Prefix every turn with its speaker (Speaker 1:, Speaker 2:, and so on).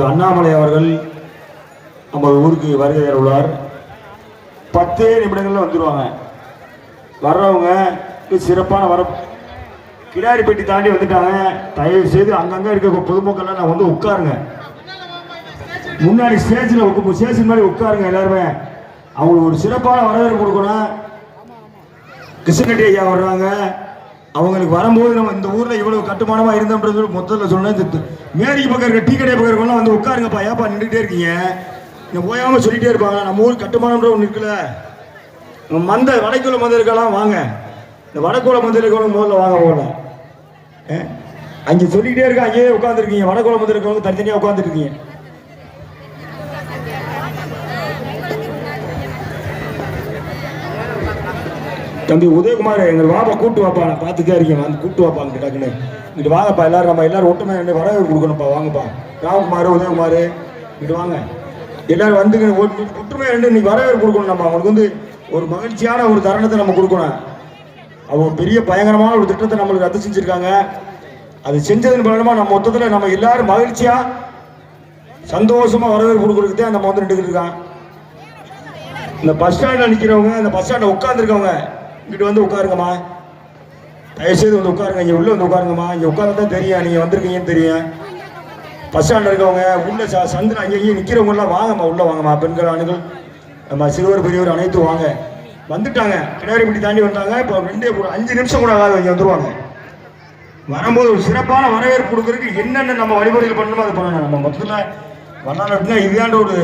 Speaker 1: அண்ணாமலை அவர்கள் நம்ம ஊருக்கு வருகை உள்ளார் பத்தே நிமிடங்களில் வந்துடுவாங்க வர்றவங்க சிறப்பான வர கிடாரி பெட்டி தாண்டி வந்துட்டாங்க. தயவு செய்து அங்கங்கே இருக்க பொதுமக்கள்லாம் நான் வந்து உட்காருங்க. முன்னாடி ஸ்டேஜில் உட்காரு ஸ்டேஜின் முன்னாடி உட்காருங்க எல்லாருமே. அவங்களுக்கு ஒரு சிறப்பான வரவேற்பு கொடுக்கணும். கிருஷ்ணகட்டி ஐயா வர்றாங்க. அவங்களுக்கு வரும்போது நம்ம இந்த ஊர்ல இவ்வளவு கட்டுமானமா இருந்தோம்ன்றது சொல்லி மொத்தத்தில் சொன்னேன். இந்த பக்கம் இருக்க டீ கடை பக்கம் வந்து உட்காருங்கப்பா ஏப்பா நின்றுட்டே இருக்கீங்க? நீங்க போயாம சொல்லிட்டே இருப்பாங்க. நம்ம ஊர் கட்டுமானம்ன்ற ஒன்று இருக்குல்ல. மந்த வடக்குள்ள மந்த இருக்கலாம் வாங்க. இந்த வடக்குள்ள மந்த இருக்கவங்க முதல்ல வாங்க போகல அங்கே சொல்லிக்கிட்டே இருக்க அங்கேயே உட்காந்துருக்கீங்க வடக்குள்ள மந்த இருக்கவங்க தனித்தனியாக உட்காந்துருக்கீங்க தம்பி உதயகுமார் எங்கள் வாப்பா கூட்டு வாப்பா நான் பார்த்துட்டே இருக்கேன். வந்து கூட்டு வாப்பாங்க டக்குன்னு. இங்கிட்டு வாங்கப்பா எல்லாரும் நம்ம எல்லாரும் ஒட்டுமே ரெண்டு வரவேற்பு கொடுக்கணும்ப்பா வாங்கப்பா. ராம்குமார் உதயகுமார் இங்கிட்டு வாங்க. எல்லாரும் வந்து ஒற்றுமை ரெண்டு இன்னைக்கு வரவேற்பு கொடுக்கணும் நம்ம அவனுக்கு வந்து ஒரு மகிழ்ச்சியான ஒரு தருணத்தை நம்ம கொடுக்கணும். அவன் பெரிய பயங்கரமான ஒரு திட்டத்தை நம்மளுக்கு ரத்து செஞ்சுருக்காங்க. அது செஞ்சதன் பலனமாக நம்ம மொத்தத்தில் நம்ம எல்லாரும் மகிழ்ச்சியாக சந்தோஷமாக வரவேற்பு கொடுக்கறதுக்கு தான் நம்ம வந்து நின்றுக்கிட்டு இருக்கான் இந்த பஸ் ஸ்டாண்டில் நிற்கிறவங்க இந்த பஸ் ஸ்டாண்டில் உட்காந்துருக்கவங்க இங்கிட்டு வந்து உட்காருங்கம்மா. தயவுசெய்து வந்து உட்காருங்க. இங்கே உள்ளே வந்து உட்காருங்கம்மா. இங்கே உட்காந்து தான் தெரியும். நீங்கள் வந்திருக்கீங்கன்னு தெரியும். பஸ் ஸ்டாண்டில் இருக்கவங்க உள்ளே ச சந்திர அங்கேயும் இங்கே நிற்கிறவங்கலாம் வாங்கம்மா. உள்ளே வாங்கம்மா. பெண்கள் ஆண்கள் நம்ம சிறுவர் பெரியவர் அனைத்து வாங்க. வந்துட்டாங்க. கிடாரிப்பட்டி தாண்டி வந்தாங்க. இப்போ ரெண்டே அஞ்சு நிமிஷம் கூட ஆகாது. இங்கே வந்துருவாங்க. வரும்போது ஒரு சிறப்பான வரவேற்பு கொடுக்குறதுக்கு என்னென்ன நம்ம வழிமுறைகள் பண்ணணுமோ அதை பண்ணணும். நம்ம மொத்தத்தில் வரலாறு அப்படின்னா இதுதாண்ட ஒரு